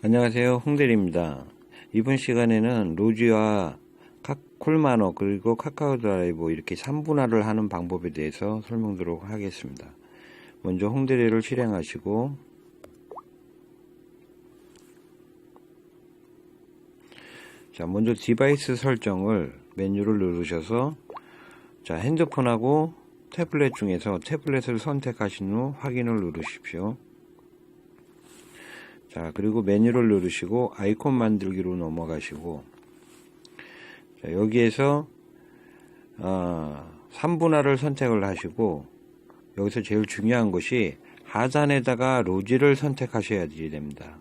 안녕하세요. 홍대리입니다. 이번 시간에는 로지와 카, 콜마너 그리고 카카오 드라이브 이렇게 3분할을 하는 방법에 대해서 설명드리도록 하겠습니다. 먼저 홍대리를 실행하시고 자 먼저 디바이스 설정을 메뉴를 누르셔서 자 핸드폰하고 태블릿 중에서 태블릿을 선택하신 후 확인을 누르십시오 자 그리고 메뉴를 누르시고 아이콘 만들기로 넘어가시고 자, 여기에서 어, 3분할을 선택을 하시고 여기서 제일 중요한 것이 하단에다가 로지를 선택하셔야 됩니다.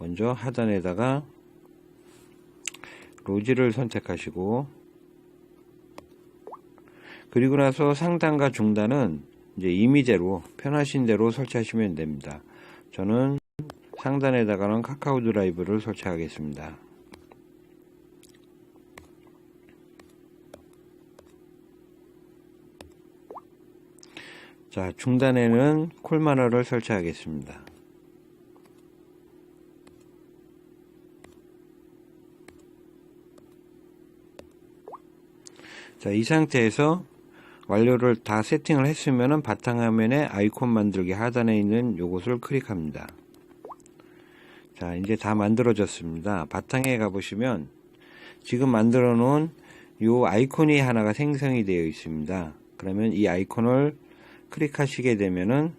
먼저 하단에다가 로지를 선택하시고 그리고 나서 상단과 중단은 이제 임의대로 편하신 대로 설치하시면 됩니다. 저는 상단에다가는 카카오 드라이브를 설치하겠습니다. 자, 중단에는 콜마너를 설치하겠습니다. 자, 이 상태에서 완료를 다 세팅을 했으면 바탕화면에 아이콘 만들기 하단에 있는 요것을 클릭합니다. 자 이제 다 만들어졌습니다. 바탕에 가보시면 지금 만들어 놓은 요 아이콘이 하나가 생성이 되어 있습니다. 그러면 이 아이콘을 클릭하시게 되면은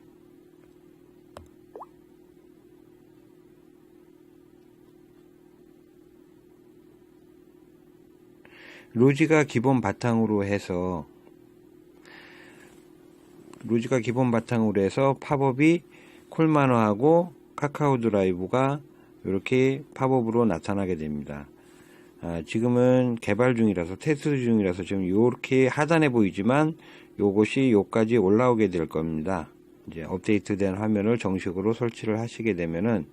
로지가 기본 바탕으로 해서 로지가 기본 바탕으로 해서 팝업이 콜마너하고 카카오 드라이브가 이렇게 팝업으로 나타나게 됩니다. 아, 지금은 개발 중이라서 테스트 중이라서 지금 이렇게 하단에 보이지만 요것이 요까지 올라오게 될 겁니다. 이제 업데이트된 화면을 정식으로 설치를 하시게 되면은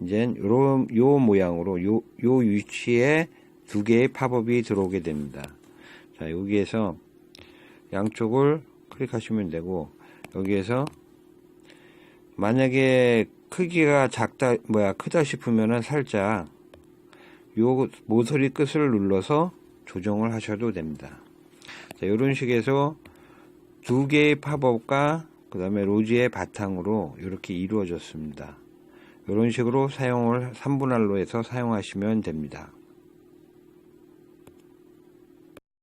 이제 요런 요 모양으로 요, 요 위치에 두 개의 팝업이 들어오게 됩니다. 자, 여기에서 양쪽을 클릭하시면 되고 여기에서 만약에 크기가 작다 뭐야 크다 싶으면은 살짝 요 모서리 끝을 눌러서 조정을 하셔도 됩니다. 자 이런 식에서 두 개의 팝업과 그 다음에 로지의 바탕으로 이렇게 이루어졌습니다. 이런 식으로 사용을 3분할로 해서 사용하시면 됩니다